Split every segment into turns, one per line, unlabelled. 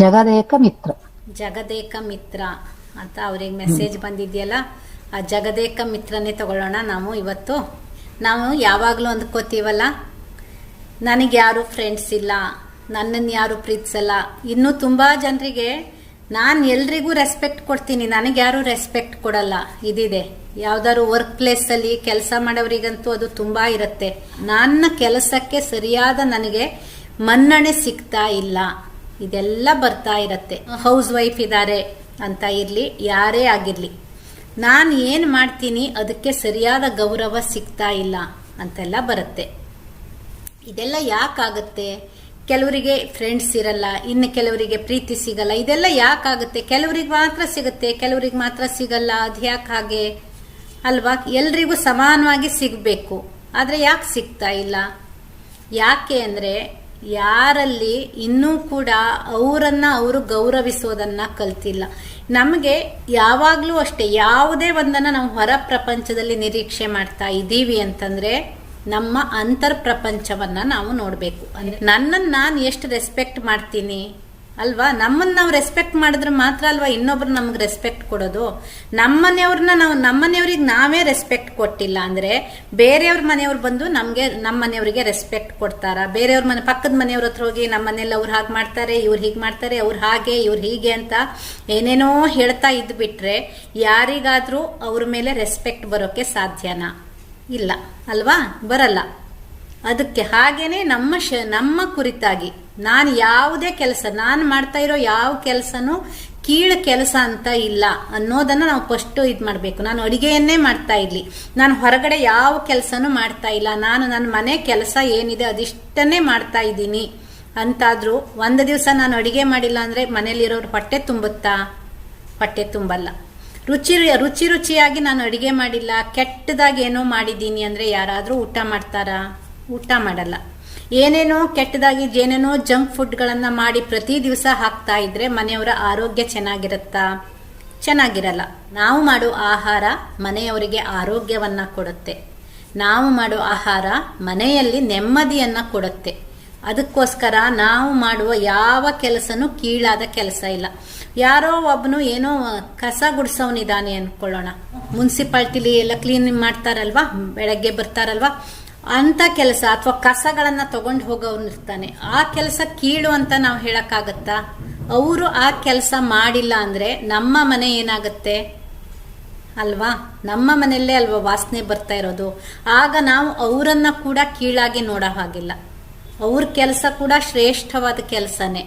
ಜಗದೇಕ ಮಿತ್ರ.
ಜಗದೇಕ ಮಿತ್ರ. ಅಂತ ಅವ್ರಿಗೆ ಮೆಸೇಜ್ ಬಂದಿದೆಯಲ್ಲ, ಆ ಜಗದೇಕ ಮಿತ್ರನೇ ತಗೊಳ್ಳೋಣ ನಾವು ಇವತ್ತು. ನಾವು ಯಾವಾಗಲೂ ಅಂದ್ಕೋತೀವಲ್ಲ ನನಗೆ ಯಾರು ಫ್ರೆಂಡ್ಸ್ ಇಲ್ಲ, ನನ್ನನ್ನು ಯಾರು ಪ್ರೀತಿಸಲ್ಲ. ಇನ್ನೂ ತುಂಬ ಜನರಿಗೆ ನಾನು ಎಲ್ರಿಗೂ ರೆಸ್ಪೆಕ್ಟ್ ಕೊಡ್ತೀನಿ, ನನಗೆ ಯಾರು ರೆಸ್ಪೆಕ್ಟ್ ಕೊಡಲ್ಲ. ಇದಿದೆ. ಯಾವ್ದಾದ್ರು ವರ್ಕ್ ಪ್ಲೇಸಲ್ಲಿ ಕೆಲಸ ಮಾಡೋರಿಗಂತೂ ಅದು ತುಂಬ ಇರುತ್ತೆ. ನನ್ನ ಕೆಲಸಕ್ಕೆ ಸರಿಯಾದ ನನಗೆ ಮನ್ನಣೆ ಸಿಗ್ತಾ ಇಲ್ಲ. ಇದೆಲ್ಲ ಬರ್ತಾ ಇರತ್ತೆ. ಹೌಸ್ ವೈಫ್ ಇದ್ದಾರೆ ಅಂತ ಇರಲಿ, ಯಾರೇ ಆಗಿರಲಿ. ನಾನು ಏನು ಮಾಡ್ತೀನಿ ಅದಕ್ಕೆ ಸರಿಯಾದ ಗೌರವ ಸಿಗ್ತಾ ಇಲ್ಲ ಅಂತೆಲ್ಲ ಬರುತ್ತೆ. ಇದೆಲ್ಲ ಯಾಕಾಗತ್ತೆ? ಕೆಲವರಿಗೆ ಫ್ರೆಂಡ್ಸ್ ಇರಲ್ಲ, ಇನ್ನು ಕೆಲವರಿಗೆ ಪ್ರೀತಿ ಸಿಗಲ್ಲ. ಇದೆಲ್ಲ ಯಾಕಾಗುತ್ತೆ? ಕೆಲವರಿಗೆ ಮಾತ್ರ ಸಿಗುತ್ತೆ, ಕೆಲವರಿಗೆ ಮಾತ್ರ ಸಿಗಲ್ಲ. ಅದು ಯಾಕೆ ಹಾಗೆ? ಅಲ್ವಾ? ಎಲ್ರಿಗೂ ಸಮಾನವಾಗಿ ಸಿಗಬೇಕು. ಆದರೆ ಯಾಕೆ ಸಿಗ್ತಾ ಇಲ್ಲ? ಯಾಕೆ ಅಂದರೆ ಯಾರಲ್ಲಿ ಇನ್ನೂ ಕೂಡ ಅವರನ್ನ ಅವರು ಗೌರವಿಸೋದನ್ನ ಕಲ್ತಿಲ್ಲ. ನಮಗೆ ಯಾವಾಗಲೂ ಅಷ್ಟೇ ಯಾವುದೇ ಒಂದನ್ನು ನಾವು ಹೊರ ಪ್ರಪಂಚದಲ್ಲಿ ನಿರೀಕ್ಷೆ ಮಾಡ್ತಾ ಇದ್ದೀವಿ ಅಂತಂದ್ರೆ ನಮ್ಮ ಅಂತರ್ ಪ್ರಪಂಚವನ್ನ ನಾವು ನೋಡಬೇಕು. ಅಂದ್ರೆ ನನ್ನನ್ನು ನಾನು ಎಷ್ಟು ರೆಸ್ಪೆಕ್ಟ್ ಮಾಡ್ತೀನಿ? ಅಲ್ವಾ? ನಮ್ಮನ್ನ ನಾವು ರೆಸ್ಪೆಕ್ಟ್ ಮಾಡಿದ್ರೆ ಮಾತ್ರ ಅಲ್ವಾ ಇನ್ನೊಬ್ರು ನಮ್ಗೆ ರೆಸ್ಪೆಕ್ಟ್ ಕೊಡೋದು? ನಮ್ಮನೆಯವ್ರನ್ನ ನಾವು ನಮ್ಮನೆಯವ್ರಿಗೆ ನಾವೇ ರೆಸ್ಪೆಕ್ಟ್ ಕೊಟ್ಟಿಲ್ಲ ಅಂದ್ರೆ ಬೇರೆಯವ್ರ ಮನೆಯವ್ರು ಬಂದು ನಮಗೆ ನಮ್ಮ ಮನೆಯವರಿಗೆ ರೆಸ್ಪೆಕ್ಟ್ ಕೊಡ್ತಾರ. ಬೇರೆಯವ್ರ ಮನೆ, ಪಕ್ಕದ ಮನೆಯವ್ರ ಹತ್ರ ಹೋಗಿ ನಮ್ಮ ಮನೇಲಿ ಅವ್ರು ಹಾಗೆ ಮಾಡ್ತಾರೆ, ಇವ್ರು ಹೀಗೆ ಮಾಡ್ತಾರೆ, ಅವ್ರು ಹಾಗೆ, ಇವ್ರು ಹೀಗೆ ಅಂತ ಏನೇನೋ ಹೇಳ್ತಾ ಇದ್ಬಿಟ್ರೆ ಯಾರಿಗಾದ್ರೂ ಅವ್ರ ಮೇಲೆ ರೆಸ್ಪೆಕ್ಟ್ ಬರೋಕೆ ಸಾಧ್ಯನಾ? ಇಲ್ಲ. ಅಲ್ವಾ? ಬರಲ್ಲ. ಅದಕ್ಕೆ ಹಾಗೇನೆ ನಮ್ಮ ಶ, ನಮ್ಮ ಕುರಿತಾಗಿ. ನಾನು ಯಾವುದೇ ಕೆಲಸ, ನಾನು ಮಾಡ್ತಾ ಇರೋ ಯಾವ ಕೆಲಸನೂ ಕೀಳು ಕೆಲಸ ಅಂತ ಇಲ್ಲ ಅನ್ನೋದನ್ನ ನಾವು ಫಸ್ಟ್ ಇದು ಮಾಡಬೇಕು. ನಾನು ಅಡುಗೆಯನ್ನೇ ಮಾಡ್ತಾ ಇರ್ಲಿ. ನಾನು ಹೊರಗಡೆ ಯಾವ ಕೆಲಸನೂ ಮಾಡ್ತಾ ಇಲ್ಲ. ನಾನು ನನ್ನ ಮನೆ ಕೆಲಸ ಏನಿದೆ ಅದಿಷ್ಟನ್ನೇ ಮಾಡ್ತಾ ಇದ್ದೀನಿ. ಅಂತಾದ್ರೂ ಒಂದು ದಿವಸ ನಾನು ಅಡುಗೆ ಮಾಡಿಲ್ಲ ಅಂದ್ರೆ ಮನೇಲಿರೋರು ಹೊಟ್ಟೆ ತುಂಬುತ್ತಾ? ಹೊಟ್ಟೆ ತುಂಬಲ್ಲ. ರುಚಿ ರುಚಿ ರುಚಿಯಾಗಿ ನಾನು ಅಡುಗೆ ಮಾಡಿಲ್ಲ, ಕೆಟ್ಟದಾಗಿ ಏನೋ ಮಾಡಿದ್ದೀನಿ ಅಂದ್ರೆ ಯಾರಾದರೂ ಊಟ ಮಾಡ್ತಾರಾ? ಊಟ ಮಾಡಲ್ಲ. ಏನೇನೋ ಕೆಟ್ಟದಾಗಿ ಏನೇನೋ ಜಂಕ್ ಫುಡ್ಗಳನ್ನು ಮಾಡಿ ಪ್ರತಿ ದಿವಸ ಹಾಕ್ತಾ ಇದ್ರೆ ಮನೆಯವರ ಆರೋಗ್ಯ ಚೆನ್ನಾಗಿರುತ್ತಾ? ಚೆನ್ನಾಗಿರಲ್ಲ. ನಾವು ಮಾಡೋ ಆಹಾರ ಮನೆಯವರಿಗೆ ಆರೋಗ್ಯವನ್ನ ಕೊಡುತ್ತೆ. ನಾವು ಮಾಡೋ ಆಹಾರ ಮನೆಯಲ್ಲಿ ನೆಮ್ಮದಿಯನ್ನ ಕೊಡುತ್ತೆ. ಅದಕ್ಕೋಸ್ಕರ ನಾವು ಮಾಡುವ ಯಾವ ಕೆಲಸನು ಕೀಳಾದ ಕೆಲಸ ಇಲ್ಲ. ಯಾರೋ ಒಬ್ಬನು ಏನೋ ಕಸ ಗುಡಿಸೋನಿದ್ದಾನೆ ಅನ್ಕೊಳ್ಳೋಣ. ಮುನ್ಸಿಪಾಲ್ಟಿಲಿ ಎಲ್ಲ ಕ್ಲೀನ್ ಮಾಡ್ತಾರಲ್ವಾ? ಬೆಳಗ್ಗೆ ಬರ್ತಾರಲ್ವಾ? ಅಂತ ಕೆಲಸ ಅಥವಾ ಕಸಗಳನ್ನ ತಗೊಂಡು ಹೋಗೋನು ಇರ್ತಾನೆ. ಆ ಕೆಲಸ ಕೀಳು ಅಂತ ನಾವು ಹೇಳಕ್ಕಾಗತ್ತಾ? ಅವರು ಆ ಕೆಲಸ ಮಾಡಿಲ್ಲ ಅಂದ್ರೆ ನಮ್ಮ ಮನೆ ಏನಾಗುತ್ತೆ? ಅಲ್ವಾ? ನಮ್ಮ ಮನೆಯಲ್ಲೇ ಅಲ್ವಾ ವಾಸನೆ ಬರ್ತಾ ಇರೋದು? ಆಗ ನಾವು ಅವರನ್ನ ಕೂಡ ಕೀಳಾಗಿ ನೋಡೋ ಹಾಗಿಲ್ಲ. ಅವ್ರ ಕೆಲಸ ಕೂಡ ಶ್ರೇಷ್ಠವಾದ ಕೆಲಸನೇ.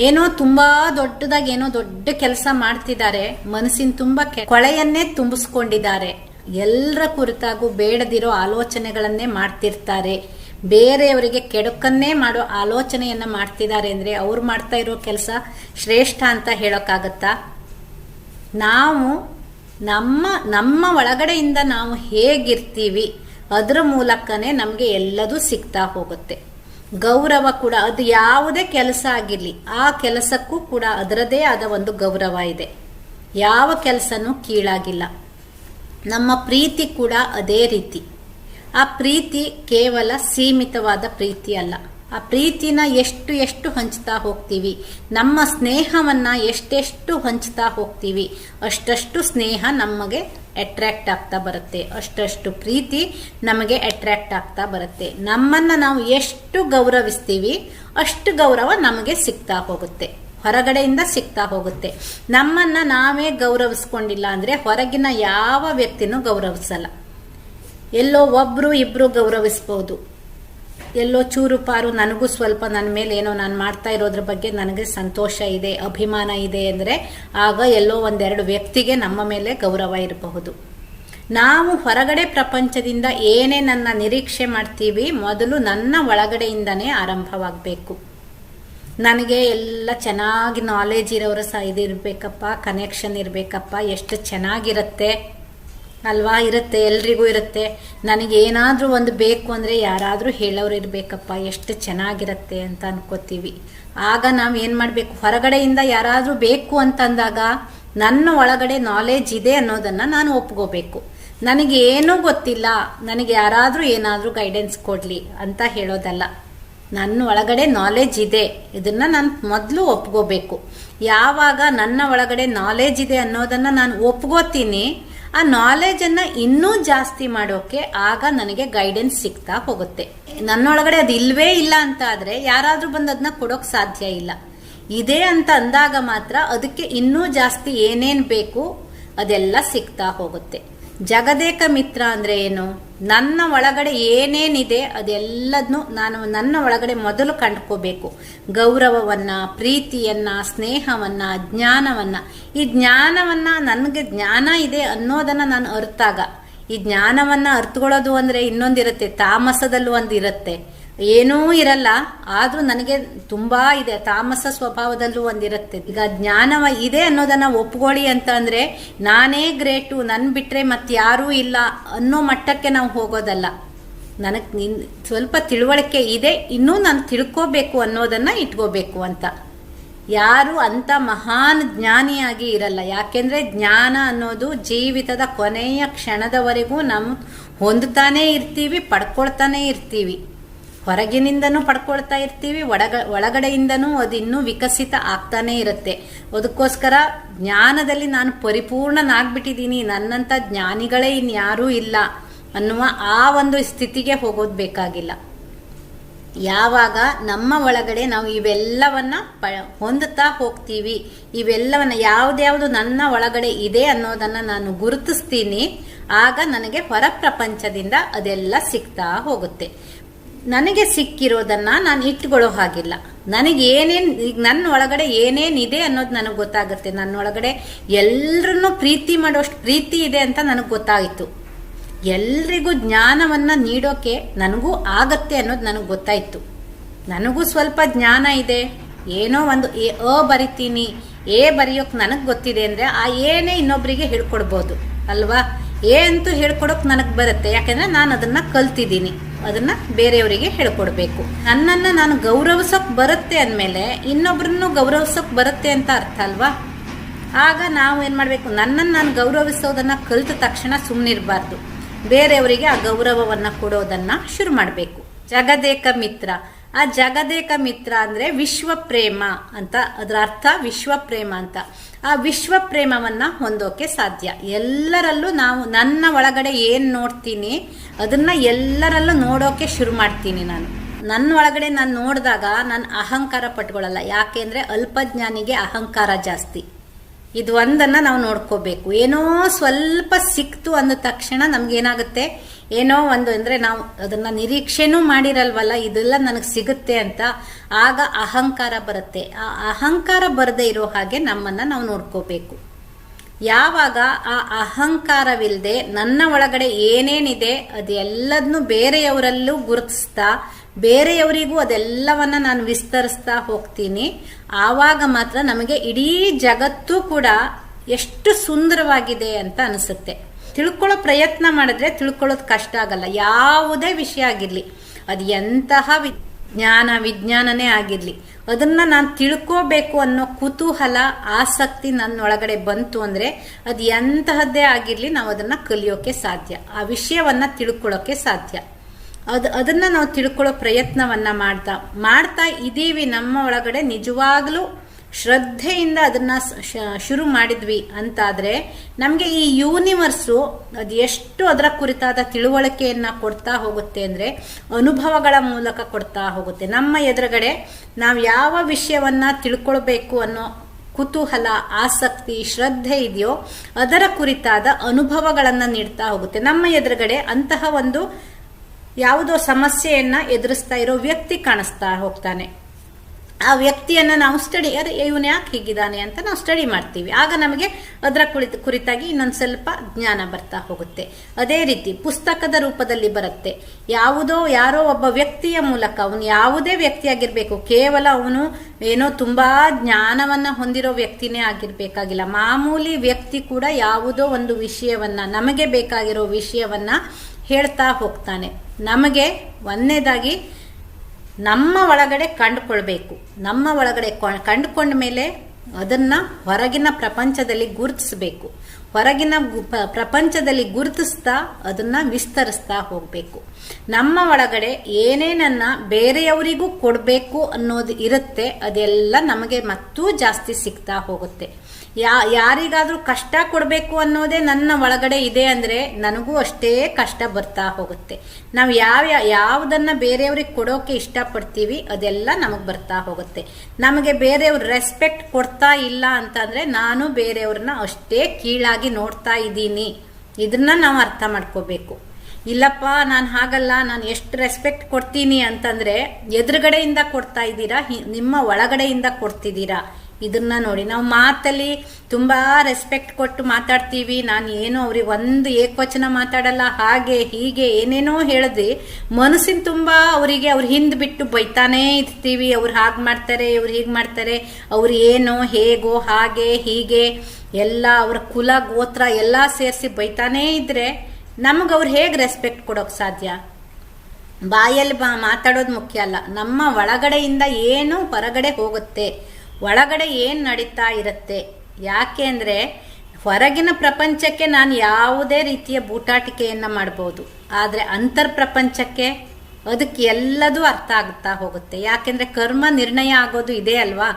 ಏನೋ ತುಂಬಾ ದೊಡ್ಡದಾಗಿ ಏನೋ ದೊಡ್ಡ ಕೆಲಸ ಮಾಡ್ತಿದ್ದಾರೆ. ಮನಸ್ಸಿನ ತುಂಬಾ ಕೊಳೆಯನ್ನೇ ತುಂಬಿಸ್ಕೊಂಡಿದ್ದಾರೆ. ಎಲ್ಲರ ಕುರಿತಾಗೂ ಬೇಡದಿರೋ ಆಲೋಚನೆಗಳನ್ನೇ ಮಾಡ್ತಿರ್ತಾರೆ. ಬೇರೆಯವರಿಗೆ ಕೆಡುಕನ್ನೇ ಮಾಡೋ ಆಲೋಚನೆಯನ್ನ ಮಾಡ್ತಿದ್ದಾರೆ ಅಂದ್ರೆ ಅವ್ರು ಮಾಡ್ತಾ ಇರೋ ಕೆಲಸ ಶ್ರೇಷ್ಠ ಅಂತ ಹೇಳೋಕ್ಕಾಗತ್ತಾ? ನಾವು ನಮ್ಮ ನಮ್ಮ ಒಳಗಡೆಯಿಂದ ನಾವು ಹೇಗಿರ್ತೀವಿ ಅದರ ಮೂಲಕನೇ ನಮಗೆ ಎಲ್ಲದೂ ಸಿಗ್ತಾ ಹೋಗುತ್ತೆ. ಗೌರವ ಕೂಡ ಅದು ಯಾವುದೇ ಕೆಲಸ ಆಗಿರಲಿ, ಆ ಕೆಲಸಕ್ಕೂ ಕೂಡ ಅದರದೇ ಆದ ಒಂದು ಗೌರವ ಇದೆ. ಯಾವ ಕೆಲಸನೂ ಕೀಳಾಗಿಲ್ಲ. ನಮ್ಮ ಪ್ರೀತಿ ಕೂಡ ಅದೇ ರೀತಿ. ಆ ಪ್ರೀತಿ ಕೇವಲ ಸೀಮಿತವಾದ ಪ್ರೀತಿ ಅಲ್ಲ. ಆ ಪ್ರೀತಿನ ಎಷ್ಟು ಎಷ್ಟು ಹಂಚ್ತಾ ಹೋಗ್ತೀವಿ, ನಮ್ಮ ಸ್ನೇಹವನ್ನು ಎಷ್ಟೆಷ್ಟು ಹಂಚ್ತಾ ಹೋಗ್ತೀವಿ, ಅಷ್ಟಷ್ಟು ಸ್ನೇಹ ನಮಗೆ ಅಟ್ರಾಕ್ಟ್ ಆಗ್ತಾ ಬರುತ್ತೆ. ಅಷ್ಟಷ್ಟು ಪ್ರೀತಿ ನಮಗೆ ಅಟ್ರಾಕ್ಟ್ ಆಗ್ತಾ ಬರುತ್ತೆ. ನಮ್ಮನ್ನ ನಾವು ಎಷ್ಟು ಗೌರವಿಸ್ತೀವಿ, ಅಷ್ಟು ಗೌರವ ನಮಗೆ ಸಿಗ್ತಾ ಹೋಗುತ್ತೆ. ಹೊರಗಡೆಯಿಂದ ಸಿಗ್ತಾ ಹೋಗುತ್ತೆ. ನಮ್ಮನ್ನ ನಾವೇ ಗೌರವಿಸ್ಕೊಂಡಿಲ್ಲ ಅಂದ್ರೆ ಹೊರಗಿನ ಯಾವ ವ್ಯಕ್ತಿನೂ ಗೌರವಿಸಲ್ಲ. ಎಲ್ಲೋ ಒಬ್ರು ಇಬ್ರು ಗೌರವಿಸ್ಬೋದು. ಎಲ್ಲೋ ಚೂರು ಪಾರು ನನಗೂ ಸ್ವಲ್ಪ ನನ್ನ ಮೇಲೆ ಏನೋ ನಾನು ಮಾಡ್ತಾ ಇರೋದ್ರ ಬಗ್ಗೆ ನನಗೆ ಸಂತೋಷ ಇದೆ, ಅಭಿಮಾನ ಇದೆ ಅಂದರೆ ಆಗ ಎಲ್ಲೋ ಒಂದೆರಡು ವ್ಯಕ್ತಿಗೆ ನಮ್ಮ ಮೇಲೆ ಗೌರವ ಇರಬಹುದು. ನಾವು ಹೊರಗಡೆ ಪ್ರಪಂಚದಿಂದ ಏನೇ ನನ್ನ ನಿರೀಕ್ಷೆ ಮಾಡ್ತೀವಿ, ಮೊದಲು ನನ್ನ ಒಳಗಡೆಯಿಂದನೇ ಆರಂಭವಾಗಬೇಕು. ನನಗೆ ಎಲ್ಲ ಚೆನ್ನಾಗಿ ನಾಲೆಜ್ ಇರೋರು ಸಹ ಇದಿರಬೇಕಪ್ಪ ಕನೆಕ್ಷನ್ ಇರಬೇಕಪ್ಪ, ಎಷ್ಟು ಚೆನ್ನಾಗಿರುತ್ತೆ, ಅಲ್ವಾ? ಇರುತ್ತೆ, ಎಲ್ರಿಗೂ ಇರುತ್ತೆ. ನನಗೆ ಏನಾದರೂ ಒಂದು ಬೇಕು ಅಂದರೆ ಯಾರಾದರೂ ಹೇಳೋರು ಇರಬೇಕಪ್ಪ, ಎಷ್ಟು ಚೆನ್ನಾಗಿರುತ್ತೆ ಅಂತ ಅನ್ಕೋತೀವಿ. ಆಗ ನಾವು ಏನು ಮಾಡಬೇಕು? ಹೊರಗಡೆಯಿಂದ ಯಾರಾದರೂ ಬೇಕು ಅಂತಂದಾಗ ನನ್ನ ಒಳಗಡೆ ನಾಲೆಜ್ ಇದೆ ಅನ್ನೋದನ್ನು ನಾನು ಒಪ್ಕೋಬೇಕು. ನನಗೆ ಏನೂ ಗೊತ್ತಿಲ್ಲ, ನನಗೆ ಯಾರಾದರೂ ಏನಾದರೂ ಗೈಡೆನ್ಸ್ ಕೊಡಲಿ ಅಂತ ಹೇಳೋದಲ್ಲ. ನನ್ನ ಒಳಗಡೆ ನಾಲೆಜ್ ಇದೆ. ಇದನ್ನ ನಾನು ಮೊದಲು ಒಪ್ಕೋಬೇಕು. ಯಾವಾಗ ನನ್ನ ಒಳಗಡೆ ನಾಲೆಜ್ ಇದೆ ಅನ್ನೋದನ್ನ ನಾನು ಒಪ್ಕೋತೀನಿ, ಆ ನಾಲೆಜನ್ನು ಇನ್ನೂ ಜಾಸ್ತಿ ಮಾಡೋಕೆ ಆಗ ನನಗೆ ಗೈಡೆನ್ಸ್ ಸಿಗ್ತಾ ಹೋಗುತ್ತೆ. ನನ್ನೊಳಗಡೆ ಅದು ಇಲ್ವೇ ಇಲ್ಲ ಅಂತ ಆದರೆ ಯಾರಾದರೂ ಬಂದು ಅದನ್ನ ಕೊಡೋಕೆ ಸಾಧ್ಯ ಇಲ್ಲ. ಇದೆ ಅಂತ ಅಂದಾಗ ಮಾತ್ರ ಅದಕ್ಕೆ ಇನ್ನೂ ಜಾಸ್ತಿ ಏನೇನು ಬೇಕು ಅದೆಲ್ಲ ಸಿಗ್ತಾ ಹೋಗುತ್ತೆ. ಜಗದೇಕ ಮಿತ್ರ ಅಂದ್ರೆ ಏನು? ನನ್ನ ಒಳಗಡೆ ಏನೇನಿದೆ ಅದೆಲ್ಲದನ್ನು ನಾನು ನನ್ನ ಒಳಗಡೆ ಮೊದಲು ಕಂಡ್ಕೋಬೇಕು. ಗೌರವವನ್ನ, ಪ್ರೀತಿಯನ್ನ, ಸ್ನೇಹವನ್ನ, ಜ್ಞಾನವನ್ನ. ಈ ಜ್ಞಾನವನ್ನ ನನಗೆ ಜ್ಞಾನ ಇದೆ ಅನ್ನೋದನ್ನ ನಾನು ಅರ್ಥಾಗ ಈ ಜ್ಞಾನವನ್ನ ಅರ್ಥಕೊಳ್ಳೋದು ಅಂದ್ರೆ ಇನ್ನೊಂದಿರುತ್ತೆ, ತಾಮಸದಲ್ಲೂ ಒಂದು ಇರುತ್ತೆ ಏನೂ ಇರಲ್ಲ, ಆದರೂ ನನಗೆ ತುಂಬಾ ಇದೆ, ತಾಮಸ ಸ್ವಭಾವದಲ್ಲೂ ಒಂದಿರುತ್ತೆ. ಈಗ ಜ್ಞಾನವ ಇದೆ ಅನ್ನೋದನ್ನ ಒಪ್ಕೊಳ್ಳಿ ಅಂತ ಅಂದ್ರೆ, ನಾನೇ ಗ್ರೇಟು, ನನ್ ಬಿಟ್ರೆ ಮತ್ತಾರೂ ಇಲ್ಲ ಅನ್ನೋ ಮಟ್ಟಕ್ಕೆ ನಾವು ಹೋಗೋದಲ್ಲ. ನನಗೆ ನಿನ್ ಸ್ವಲ್ಪ ತಿಳುವಳಿಕೆ ಇದೆ, ಇನ್ನೂ ನಾನು ತಿಳ್ಕೋಬೇಕು ಅನ್ನೋದನ್ನ ಇಟ್ಕೋಬೇಕು ಅಂತ. ಯಾರು ಅಂತ ಮಹಾನ್ ಜ್ಞಾನಿಯಾಗಿ ಇರಲ್ಲ. ಯಾಕೆಂದ್ರೆ ಜ್ಞಾನ ಅನ್ನೋದು ಜೀವಿತದ ಕೊನೆಯ ಕ್ಷಣದವರೆಗೂ ನಾವು ಹೊಂದುತ್ತಾನೇ ಇರ್ತೀವಿ, ಪಡ್ಕೊಳ್ತಾನೆ ಇರ್ತೀವಿ. ಹೊರಗಿನಿಂದನೂ ಪಡ್ಕೊಳ್ತಾ ಇರ್ತೀವಿ ಒಳಗ ಒಳಗಡೆಯಿಂದನೂ ಅದು ಇನ್ನೂ ವಿಕಸಿತ ಆಗ್ತಾನೆ ಇರುತ್ತೆ. ಅದಕ್ಕೋಸ್ಕರ ಜ್ಞಾನದಲ್ಲಿ ನಾನು ಪರಿಪೂರ್ಣನಾಗ್ಬಿಟ್ಟಿದ್ದೀನಿ, ನನ್ನಂಥ ಜ್ಞಾನಿಗಳೇ ಇನ್ಯಾರೂ ಇಲ್ಲ ಅನ್ನುವ ಆ ಒಂದು ಸ್ಥಿತಿಗೆ ಹೋಗೋದು ಬೇಕಾಗಿಲ್ಲ. ಯಾವಾಗ ನಮ್ಮ ಒಳಗಡೆ ನಾವು ಇವೆಲ್ಲವನ್ನ ಪ, ಹೊಂದುತ್ತಾ ಹೋಗ್ತೀವಿ, ಇವೆಲ್ಲವನ್ನ ಯಾವ್ದ್ಯಾವ್ದು ನನ್ನ ಒಳಗಡೆ ಇದೆ ಅನ್ನೋದನ್ನ ನಾನು ಗುರುತಿಸ್ತೀನಿ, ಆಗ ನನಗೆ ಹೊರ ಪ್ರಪಂಚದಿಂದ ಅದೆಲ್ಲ ಸಿಗ್ತಾ ಹೋಗುತ್ತೆ. ನನಗೆ ಸಿಕ್ಕಿರೋದನ್ನ ನಾನು ಇಟ್ಕೊಳ್ಳೋ ಹಾಗಿಲ್ಲ. ನನಗೆ ಏನೇನು, ಈಗ ನನ್ನ ಒಳಗಡೆ ಏನೇನಿದೆ ಅನ್ನೋದು ನನಗೆ ಗೊತ್ತಾಗುತ್ತೆ. ನನ್ನ ಒಳಗಡೆ ಎಲ್ಲರನ್ನೂ ಪ್ರೀತಿ ಮಾಡೋಷ್ಟು, ಪ್ರೀತಿ ಇದೆ ಅಂತ ನನಗೆ ಗೊತ್ತಾಯಿತು. ಎಲ್ರಿಗೂ ಜ್ಞಾನವನ್ನ ನೀಡೋಕೆ ನನಗೂ ಆಗತ್ತೆ ಅನ್ನೋದು ನನಗೆ ಗೊತ್ತಾಯಿತು. ನನಗೂ ಸ್ವಲ್ಪ ಜ್ಞಾನ ಇದೆ. ಏನೋ ಒಂದು ಎ, ಅ ಬರಿತೀನಿ. ಎ ಬರೆಯೋಕೆ ನನಗೆ ಗೊತ್ತಿದೆ ಅಂದರೆ ಆ ಏನೇ ಇನ್ನೊಬ್ಬರಿಗೆ ಹೇಳ್ಕೊಡ್ಬೋದು. ಅಲ್ವಾ? ಏ ಅಂತೂ ಹೇಳ್ಕೊಡೋಕೆ ನನಗೆ ಬರುತ್ತೆ. ಯಾಕೆಂದರೆ ನಾನು ಅದನ್ನ ಕಲ್ತಿದ್ದೀನಿ. ಅದನ್ನ ಬೇರೆಯವರಿಗೆ ಹೇಳ್ಕೊಡ್ಬೇಕು. ನನ್ನನ್ನು ನಾನು ಗೌರವಿಸೋಕೆ ಬರುತ್ತೆ ಅಂದಮೇಲೆ ಇನ್ನೊಬ್ರನ್ನು ಗೌರವಿಸೋಕೆ ಬರುತ್ತೆ ಅಂತ ಅರ್ಥ ಅಲ್ವಾ? ಆಗ ನಾವು ಏನು ಮಾಡಬೇಕು? ನನ್ನನ್ನು ನಾನು ಗೌರವಿಸೋದನ್ನು ಕಲಿತ ತಕ್ಷಣ ಸುಮ್ಮನಿರಬಾರ್ದು ಬೇರೆಯವರಿಗೆ ಆ ಗೌರವವನ್ನು ಕೊಡೋದನ್ನು ಶುರು ಮಾಡಬೇಕು. ಜಗದೇಕ ಮಿತ್ರ. ಆ ಜಗದೇಕ ಮಿತ್ರ ಅಂದರೆ ವಿಶ್ವ ಪ್ರೇಮ ಅಂತ, ಅದರ ಅರ್ಥ ವಿಶ್ವ ಪ್ರೇಮ ಅಂತ. ಆ ವಿಶ್ವ ಪ್ರೇಮವನ್ನು ಹೊಂದೋಕೆ ಸಾಧ್ಯ. ಎಲ್ಲರಲ್ಲೂ ನಾವು ನನ್ನ ಒಳಗಡೆ ಏನು ನೋಡ್ತೀನಿ, ಅದನ್ನು ಎಲ್ಲರಲ್ಲೂ ನೋಡೋಕೆ ಶುರು ಮಾಡ್ತೀನಿ ನಾನು. ನನ್ನ ಒಳಗಡೆ ನಾನು ನೋಡಿದಾಗ ನಾನು ಅಹಂಕಾರ ಪಟ್ಕೊಳ್ಳಲ್ಲ ಯಾಕೆಂದ್ರೆ ಅಲ್ಪಜ್ಞಾನಿಗೆ ಅಹಂಕಾರ ಜಾಸ್ತಿ. ಇದು ಒಂದನ್ನು ನಾವು ನೋಡ್ಕೋಬೇಕು. ಏನೋ ಸ್ವಲ್ಪ ಸಿಕ್ತು ಅಂದ ತಕ್ಷಣ ನಮ್ಗೇನಾಗುತ್ತೆ? ಏನೋ ಒಂದು ಅಂದ್ರೆ ನಾವು ಅದನ್ನ ನಿರೀಕ್ಷೆನೂ ಮಾಡಿರಲ್ವಲ್ಲ, ಇದೆಲ್ಲ ನನಗೆ ಸಿಗುತ್ತೆ ಅಂತ ಆಗ ಅಹಂಕಾರ ಬರುತ್ತೆ. ಆ ಅಹಂಕಾರ ಬರದೇ ಇರೋ ಹಾಗೆ ನಮ್ಮನ್ನ ನಾವು ನೋಡ್ಕೋಬೇಕು. ಯಾವಾಗ ಆ ಅಹಂಕಾರವಿಲ್ಲದೆ ನನ್ನ ಒಳಗಡೆ ಏನೇನಿದೆ ಅದೆಲ್ಲದನ್ನು ಬೇರೆಯವರಲ್ಲೂ ಗುರುತಿಸ್ತಾ, ಬೇರೆಯವರಿಗೂ ಅದೆಲ್ಲವನ್ನ ನಾನು ವಿಸ್ತರಿಸ್ತಾ ಹೋಗ್ತೀನಿ, ಆವಾಗ ಮಾತ್ರ ನಮಗೆ ಇಡೀ ಜಗತ್ತು ಕೂಡ ಎಷ್ಟು ಸುಂದರವಾಗಿದೆ ಅಂತ ಅನಿಸುತ್ತೆ. ತಿಳ್ಕೊಳ್ಳೋ ಪ್ರಯತ್ನ ಮಾಡಿದ್ರೆ ತಿಳ್ಕೊಳ್ಳೋದು ಕಷ್ಟ ಆಗಲ್ಲ. ಯಾವುದೇ ವಿಷಯ ಆಗಿರಲಿ, ಅದು ಎಂತಹ ವಿ, ಜ್ಞಾನ, ವಿಜ್ಞಾನನೇ ಆಗಿರಲಿ, ಅದನ್ನು ನಾನು ತಿಳ್ಕೋಬೇಕು ಅನ್ನೋ ಕುತೂಹಲ, ಆಸಕ್ತಿ ನನ್ನ ಒಳಗಡೆ ಬಂತು ಅಂದರೆ ಅದು ಎಂತಹದ್ದೇ ಆಗಿರಲಿ ನಾವು ಅದನ್ನು ಕಲಿಯೋಕೆ ಸಾಧ್ಯ. ಆ ವಿಷಯವನ್ನು ತಿಳ್ಕೊಳ್ಳೋಕೆ ಸಾಧ್ಯ. ಅದು, ಅದನ್ನು ನಾವು ತಿಳ್ಕೊಳ್ಳೋ ಪ್ರಯತ್ನವನ್ನು ಮಾಡ್ತಾ ಮಾಡ್ತಾ ಇದ್ದೀವಿ ನಮ್ಮ ಒಳಗಡೆ ನಿಜವಾಗ್ಲೂ ಶ್ರದ್ಧೆಯಿಂದ ಅದನ್ನ ಶುರು ಮಾಡಿದ್ವಿ ಅಂತಾದ್ರೆ ನಮಗೆ ಈ ಯೂನಿವರ್ಸು ಅದು ಎಷ್ಟು ಅದರ ಕುರಿತಾದ ತಿಳುವಳಿಕೆಯನ್ನ ಕೊಡ್ತಾ ಹೋಗುತ್ತೆ ಅಂದ್ರೆ ಅನುಭವಗಳ ಮೂಲಕ ಕೊಡ್ತಾ ಹೋಗುತ್ತೆ. ನಮ್ಮ ಎದುರುಗಡೆ ನಾವು ಯಾವ ವಿಷಯವನ್ನ ತಿಳ್ಕೊಳ್ಬೇಕು ಅನ್ನೋ ಕುತೂಹಲ, ಆಸಕ್ತಿ, ಶ್ರದ್ಧೆ ಇದೆಯೋ ಅದರ ಕುರಿತಾದ ಅನುಭವಗಳನ್ನು ನೀಡ್ತಾ ಹೋಗುತ್ತೆ. ನಮ್ಮ ಎದುರುಗಡೆ ಅಂತಹ ಒಂದು ಯಾವುದೋ ಸಮಸ್ಯೆಯನ್ನ ಎದುರಿಸ್ತಾ ಇರೋ ವ್ಯಕ್ತಿ ಕಾಣಿಸ್ತಾ ಹೋಗ್ತಾನೆ. ಆ ವ್ಯಕ್ತಿಯನ್ನ ನಾವು ಸ್ಟಡಿ ಅದೇ ಇವನು ಯಾಕೆ ಹೀಗಿದ್ದಾನೆ ಅಂತ ನಾವು ಸ್ಟಡಿ ಮಾಡ್ತೀವಿ. ಆಗ ನಮಗೆ ಅದರ ಕುರಿತು ಕುರಿತಾಗಿ ಇನ್ನೊಂದು ಸ್ವಲ್ಪ ಜ್ಞಾನ ಬರ್ತಾ ಹೋಗುತ್ತೆ. ಅದೇ ರೀತಿ ಪುಸ್ತಕದ ರೂಪದಲ್ಲಿ ಬರುತ್ತೆ. ಯಾವುದೋ ಯಾರೋ ಒಬ್ಬ ವ್ಯಕ್ತಿಯ ಮೂಲಕ ಅವನು ಯಾವುದೇ ವ್ಯಕ್ತಿಯಾಗಿರ್ಬೇಕು. ಕೇವಲ ಅವನು ಏನೋ ತುಂಬಾ ಜ್ಞಾನವನ್ನ ಹೊಂದಿರೋ ವ್ಯಕ್ತಿನೇ ಆಗಿರ್ಬೇಕಾಗಿಲ್ಲ. ಮಾಮೂಲಿ ವ್ಯಕ್ತಿ ಕೂಡ ಯಾವುದೋ ಒಂದು ವಿಷಯವನ್ನ, ನಮಗೆ ಬೇಕಾಗಿರೋ ವಿಷಯವನ್ನ ಹೇಳ್ತಾ ಹೋಗ್ತಾನೆ. ನಮಗೆ ಒಂದನೇದಾಗಿ ನಮ್ಮ ಒಳಗಡೆ ಕಂಡುಕೊಳ್ಬೇಕು. ನಮ್ಮ ಒಳಗಡೆ ಕಂಡುಕೊಂಡ ಮೇಲೆ ಅದನ್ನ ಹೊರಗಿನ ಪ್ರಪಂಚದಲ್ಲಿ ಗುರುತಿಸಬೇಕು. ಹೊರಗಿನ ಪ್ರಪಂಚದಲ್ಲಿ ಗುರುತಿಸ್ತಾ ಅದನ್ನ ವಿಸ್ತರಿಸ್ತಾ ಹೋಗಬೇಕು. ನಮ್ಮ ಒಳಗಡೆ ಏನೇನನ್ನ ಬೇರೆಯವರಿಗೂ ಕೊಡಬೇಕು ಅನ್ನೋದು ಇರುತ್ತೆ, ಅದೆಲ್ಲ ನಮಗೆ ಮತ್ತೂ ಜಾಸ್ತಿ ಸಿಗ್ತಾ ಹೋಗುತ್ತೆ. ಯಾ, ಯಾರಿಗಾದ್ರೂ ಕಷ್ಟ ಕೊಡಬೇಕು ಅನ್ನೋದೇ ನನ್ನ ಒಳಗಡೆ ಇದೆ ಅಂದರೆ ನನಗೂ ಅಷ್ಟೇ ಕಷ್ಟ ಬರ್ತಾ ಹೋಗುತ್ತೆ. ನಾವು ಯಾವ ಯಾವುದನ್ನ ಬೇರೆಯವ್ರಿಗೆ ಕೊಡೋಕೆ ಇಷ್ಟಪಡ್ತೀವಿ ಅದೆಲ್ಲ ನಮಗೆ ಬರ್ತಾ ಹೋಗುತ್ತೆ. ನಮಗೆ ಬೇರೆಯವ್ರು ರೆಸ್ಪೆಕ್ಟ್ ಕೊಡ್ತಾ ಇಲ್ಲ ಅಂತಂದ್ರೆ ನಾನು ಬೇರೆಯವ್ರನ್ನ ಅಷ್ಟೇ ಕೀಳಾಗಿ ನೋಡ್ತಾ ಇದ್ದೀನಿ. ಇದನ್ನ ನಾವು ಅರ್ಥ ಮಾಡ್ಕೋಬೇಕು. ಇಲ್ಲಪ್ಪ, ನಾನು ಹಾಗಲ್ಲ, ನಾನು ಎಷ್ಟು ರೆಸ್ಪೆಕ್ಟ್ ಕೊಡ್ತೀನಿ ಅಂತಂದ್ರೆ ಎದುರುಗಡೆಯಿಂದ ಕೊಡ್ತಾ ಇದ್ದೀರಾ ನಿಮ್ಮ ಒಳಗಡೆಯಿಂದ ಕೊಡ್ತಿದ್ದೀರಾ. ಇದನ್ನ ನೋಡಿ. ನಾವು ಮಾತಲ್ಲಿ ತುಂಬಾ ರೆಸ್ಪೆಕ್ಟ್ ಕೊಟ್ಟು ಮಾತಾಡ್ತೀವಿ. ನಾನು ಏನು ಅವ್ರಿಗೆ ಒಂದು ಏಕವಚನ ಮಾತಾಡಲ್ಲ, ಹಾಗೆ, ಹೀಗೆ, ಏನೇನೋ ಹೇಳಿದ್ವಿ ಮನಸ್ಸಿನ ತುಂಬಾ ಅವರಿಗೆ ಅವ್ರ ಹಿಂದ್ ಬಿಟ್ಟು ಬೈತಾನೇ ಇರ್ತೀವಿ. ಅವ್ರು ಹಾಗೆ ಮಾಡ್ತಾರೆ, ಇವ್ರು ಹೀಗೆ ಮಾಡ್ತಾರೆ. ಅವ್ರು ಏನು, ಹೇಗೋ, ಹಾಗೆ, ಹೀಗೆ, ಎಲ್ಲ ಅವ್ರ ಕುಲ, ಗೋತ್ರ ಎಲ್ಲ ಸೇರಿಸಿ ಬೈತಾನೇ ಇದ್ರೆ ನಮಗೆ ಅವ್ರು ಹೇಗೆ ರೆಸ್ಪೆಕ್ಟ್ ಕೊಡೋಕೆ ಸಾಧ್ಯ? ಬಾಯಲ್ಲಿ ಮಾತಾಡೋದು ಮುಖ್ಯ ಅಲ್ಲ. ನಮ್ಮ ಒಳಗಡೆಯಿಂದ ಏನು ಹೊರಗಡೆ ಹೋಗುತ್ತೆ? ಒಳಗಡೆ ಏನು ನಡೀತಾ ಇರುತ್ತೆ? ಯಾಕೆ ಅಂದರೆ ಹೊರಗಿನ ಪ್ರಪಂಚಕ್ಕೆ ನಾನು ಯಾವುದೇ ರೀತಿಯ ಬೂಟಾಟಿಕೆಯನ್ನು ಮಾಡ್ಬೋದು. ಆದರೆ ಅಂತರ್ ಪ್ರಪಂಚಕ್ಕೆ ಅದಕ್ಕೆ ಎಲ್ಲದೂ ಅರ್ಥ ಆಗ್ತಾ ಹೋಗುತ್ತೆ. ಯಾಕೆಂದರೆ ಕರ್ಮ ನಿರ್ಣಯ ಆಗೋದು ಇದೆ ಅಲ್ವಾ?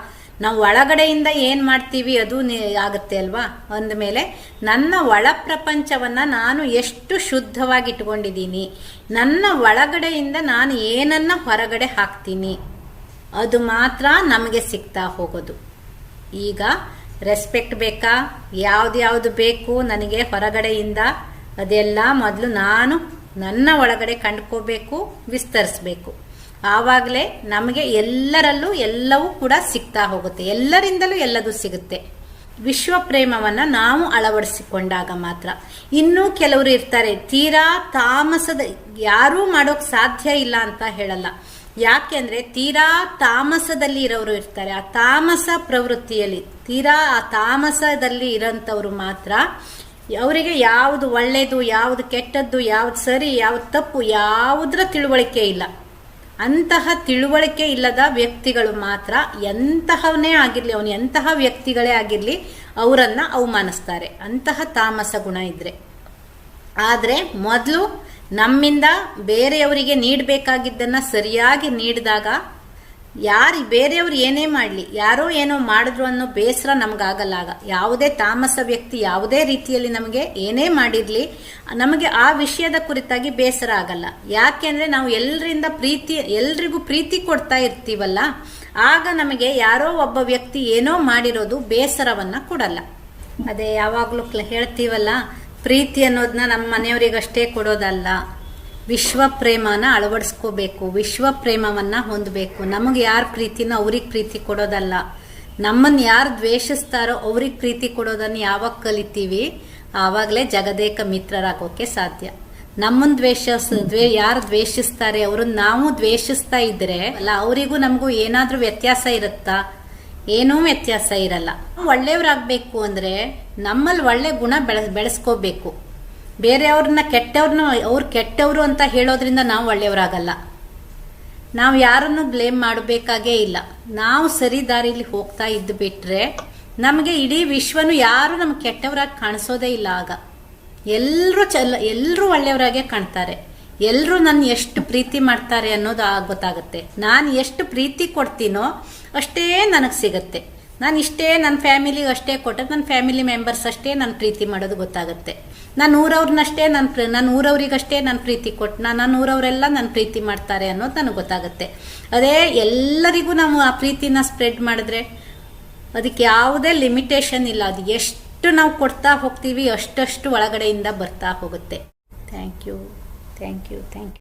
ನಾವು ಒಳಗಡೆಯಿಂದ ಏನು ಮಾಡ್ತೀವಿ ಅದು ಆಗುತ್ತೆ ಅಲ್ವಾ? ಅಂದಮೇಲೆ ನನ್ನ ಒಳ ಪ್ರಪಂಚವನ್ನು ನಾನು ಎಷ್ಟು ಶುದ್ಧವಾಗಿ ಇಟ್ಕೊಂಡಿದ್ದೀನಿ ನನ್ನ ಒಳಗಡೆಯಿಂದ ನಾನು ಏನನ್ನ ಹೊರಗಡೆ ಹಾಕ್ತೀನಿ ಅದು ಮಾತ್ರ ನಮಗೆ ಸಿಗ್ತಾ ಹೋಗೋದು. ಈಗ ರೆಸ್ಪೆಕ್ಟ್ ಬೇಕಾ? ಯಾವ್ದು ಬೇಕು ನನಗೆ ಹೊರಗಡೆಯಿಂದ? ಅದೆಲ್ಲ ಮೊದಲು ನಾನು ನನ್ನ ಒಳಗಡೆ ಕಂಡ್ಕೋಬೇಕು, ವಿಸ್ತರಿಸ್ಬೇಕು. ಆವಾಗಲೇ ನಮಗೆ ಎಲ್ಲರಲ್ಲೂ ಎಲ್ಲವೂ ಕೂಡ ಸಿಗ್ತಾ ಹೋಗುತ್ತೆ. ಎಲ್ಲರಿಂದಲೂ ಎಲ್ಲದೂ ಸಿಗುತ್ತೆ. ವಿಶ್ವ ಪ್ರೇಮವನ್ನ ನಾವು ಅಳವಡಿಸಿಕೊಂಡಾಗ ಮಾತ್ರ. ಇನ್ನೂ ಕೆಲವರು ಇರ್ತಾರೆ, ತೀರಾ ತಾಮಸದ ಯಾರೂ ಮಾಡೋಕ್ ಸಾಧ್ಯ ಇಲ್ಲ ಅಂತ ಹೇಳಲ್ಲ. ಯಾಕೆಂದ್ರೆ ತೀರಾ ತಾಮಸದಲ್ಲಿ ಇರೋರು ಇರ್ತಾರೆ. ಆ ತಾಮಸ ಪ್ರವೃತ್ತಿಯಲ್ಲಿ, ತೀರಾ ಆ ತಾಮಸದಲ್ಲಿ ಇರೋಂಥವ್ರು ಮಾತ್ರ ಅವರಿಗೆ ಯಾವುದು ಒಳ್ಳೆಯದು ಯಾವುದು ಕೆಟ್ಟದ್ದು, ಯಾವ್ದು ಸರಿ, ಯಾವ್ದು ತಪ್ಪು ಯಾವುದರ ತಿಳುವಳಿಕೆ ಇಲ್ಲ. ಅಂತಹ ತಿಳುವಳಿಕೆ ಇಲ್ಲದ ವ್ಯಕ್ತಿಗಳು ಮಾತ್ರ ಎಂತಹವನೇ ಆಗಿರಲಿ, ಅವನು ಎಂತಹ ವ್ಯಕ್ತಿಗಳೇ ಆಗಿರಲಿ ಅವರನ್ನು ಅವಮಾನಿಸ್ತಾರೆ. ಅಂತಹ ತಾಮಸ ಗುಣ ಇದ್ರೆ. ಆದರೆ ಮೊದಲು ನಮ್ಮಿಂದ ಬೇರೆಯವರಿಗೆ ನೀಡಬೇಕಾಗಿದ್ದನ್ನ ಸರಿಯಾಗಿ ನೀಡಿದಾಗ ಯಾರು ಬೇರೆಯವ್ರು ಏನೇ ಮಾಡಲಿ, ಯಾರೋ ಏನೋ ಮಾಡಿದ್ರು ಅನ್ನೋ ಬೇಸರ ನಮಗಾಗಲ್ಲ ಆಗ. ಯಾವುದೇ ತಾಮಸ ವ್ಯಕ್ತಿ ಯಾವುದೇ ರೀತಿಯಲ್ಲಿ ನಮಗೆ ಏನೇ ಮಾಡಿರಲಿ, ನಮಗೆ ಆ ವಿಷಯದ ಕುರಿತಾಗಿ ಬೇಸರ ಆಗಲ್ಲ. ಯಾಕೆಂದ್ರೆ ನಾವು ಎಲ್ಲರಿಂದ ಪ್ರೀತಿ, ಎಲ್ರಿಗೂ ಪ್ರೀತಿ ಕೊಡ್ತಾ ಇರ್ತೀವಲ್ಲ, ಆಗ ನಮಗೆ ಯಾರೋ ಒಬ್ಬ ವ್ಯಕ್ತಿ ಏನೋ ಮಾಡಿರೋದು ಬೇಸರವನ್ನ ಕೊಡಲ್ಲ. ಅದೇ ಯಾವಾಗಲೂ ಹೇಳ್ತೀವಲ್ಲ ಪ್ರೀತಿ ಅನ್ನೋದನ್ನ ನಮ್ಮ ಮನೆಯವರಿಗಷ್ಟೇ ಕೊಡೋದಲ್ಲ. ವಿಶ್ವ ಪ್ರೇಮನ ಅಳವಡಿಸ್ಕೋಬೇಕು. ವಿಶ್ವ ಪ್ರೇಮವನ್ನ ಹೊಂದಬೇಕು. ನಮಗೆ ಯಾರ ಪ್ರೀತಿನ ಅವ್ರಿಗೆ ಪ್ರೀತಿ ಕೊಡೋದಲ್ಲ. ನಮ್ಮನ್ನು ಯಾರು ದ್ವೇಷಿಸ್ತಾರೋ ಅವ್ರಿಗೆ ಪ್ರೀತಿ ಕೊಡೋದನ್ನ ಯಾವಾಗ ಕಲಿತೀವಿ, ಆವಾಗಲೇ ಜಗದೇಕ ಮಿತ್ರರಾಗೋಕ್ಕೆ ಸಾಧ್ಯ. ನಮ್ಮನ್ನು ದ್ವೇಷ, ದ್ವೇ, ಯಾರು ದ್ವೇಷಿಸ್ತಾರೆ ಅವ್ರನ್ನ ನಾವು ದ್ವೇಷಿಸ್ತಾ ಇದ್ರೆ, ಅಲ್ಲ, ಅವರಿಗೂ ನಮಗೂ ಏನಾದರೂ ವ್ಯತ್ಯಾಸ ಇರುತ್ತಾ? ಏನೂ ವ್ಯತ್ಯಾಸ ಇರಲ್ಲ. ಒಳ್ಳೆಯವರಾಗಬೇಕು ಅಂದರೆ ನಮ್ಮಲ್ಲಿ ಒಳ್ಳೆ ಗುಣ ಬೆಳೆ ಬೆಳೆಸ್ಕೋಬೇಕು. ಬೇರೆಯವ್ರನ್ನ ಕೆಟ್ಟವ್ರನ್ನ ಅವ್ರು ಕೆಟ್ಟವರು ಅಂತ ಹೇಳೋದ್ರಿಂದ ನಾವು ಒಳ್ಳೆಯವರಾಗಲ್ಲ. ನಾವು ಯಾರನ್ನು ಬ್ಲೇಮ್ ಮಾಡಬೇಕಾಗೇ ಇಲ್ಲ. ನಾವು ಸರಿ ದಾರಿಲಿ ಹೋಗ್ತಾ ಇದ್ದು ಬಿಟ್ಟರೆ ನಮಗೆ ಇಡೀ ವಿಶ್ವನು ಯಾರು ನಮ್ಗೆ ಕೆಟ್ಟವರಾಗಿ ಕಾಣಿಸೋದೇ ಇಲ್ಲ ಆಗ. ಎಲ್ಲರೂ ಚಲ ಎಲ್ಲರೂ ಒಳ್ಳೆಯವರಾಗೆ ಕಾಣ್ತಾರೆ. ಎಲ್ಲರೂ ನನ್ನ ಎಷ್ಟು ಪ್ರೀತಿ ಮಾಡ್ತಾರೆ ಅನ್ನೋದು ಗೊತ್ತಾಗುತ್ತೆ. ನಾನು ಎಷ್ಟು ಪ್ರೀತಿ ಕೊಡ್ತೀನೋ ಅಷ್ಟೇ ನನಗೆ ಸಿಗುತ್ತೆ. ನಾನು ಇಷ್ಟೇ ನನ್ನ ಫ್ಯಾಮಿಲಿಗೆ ಅಷ್ಟೇ ಕೊಟ್ಟರೆ ನನ್ನ ಫ್ಯಾಮಿಲಿ ಮೆಂಬರ್ಸ್ ಅಷ್ಟೇ ನನ್ನ ಪ್ರೀತಿ ಮಾಡೋದು ಗೊತ್ತಾಗುತ್ತೆ. ನಾನು ಊರವ್ರನ್ನಷ್ಟೇ ನನ್ನ ನನ್ನ ಊರವ್ರಿಗಷ್ಟೇ ನಾನು ಪ್ರೀತಿ ಕೊಟ್ಟು ನನ್ನ ಊರವರೆಲ್ಲ ನನ್ನ ಪ್ರೀತಿ ಮಾಡ್ತಾರೆ ಅನ್ನೋದು ನನಗೆ ಗೊತ್ತಾಗುತ್ತೆ. ಅದೇ ಎಲ್ಲರಿಗೂ ನಾವು ಆ ಪ್ರೀತಿನ ಸ್ಪ್ರೆಡ್ ಮಾಡಿದ್ರೆ ಅದಕ್ಕೆ ಯಾವುದೇ ಲಿಮಿಟೇಷನ್ ಇಲ್ಲ. ಅದು ಎಷ್ಟು ನಾವು ಕೊಡ್ತಾ ಹೋಗ್ತೀವಿ ಅಷ್ಟಷ್ಟು ಒಳಗಡೆಯಿಂದ ಬರ್ತಾ ಹೋಗುತ್ತೆ. Thank you thank you thank you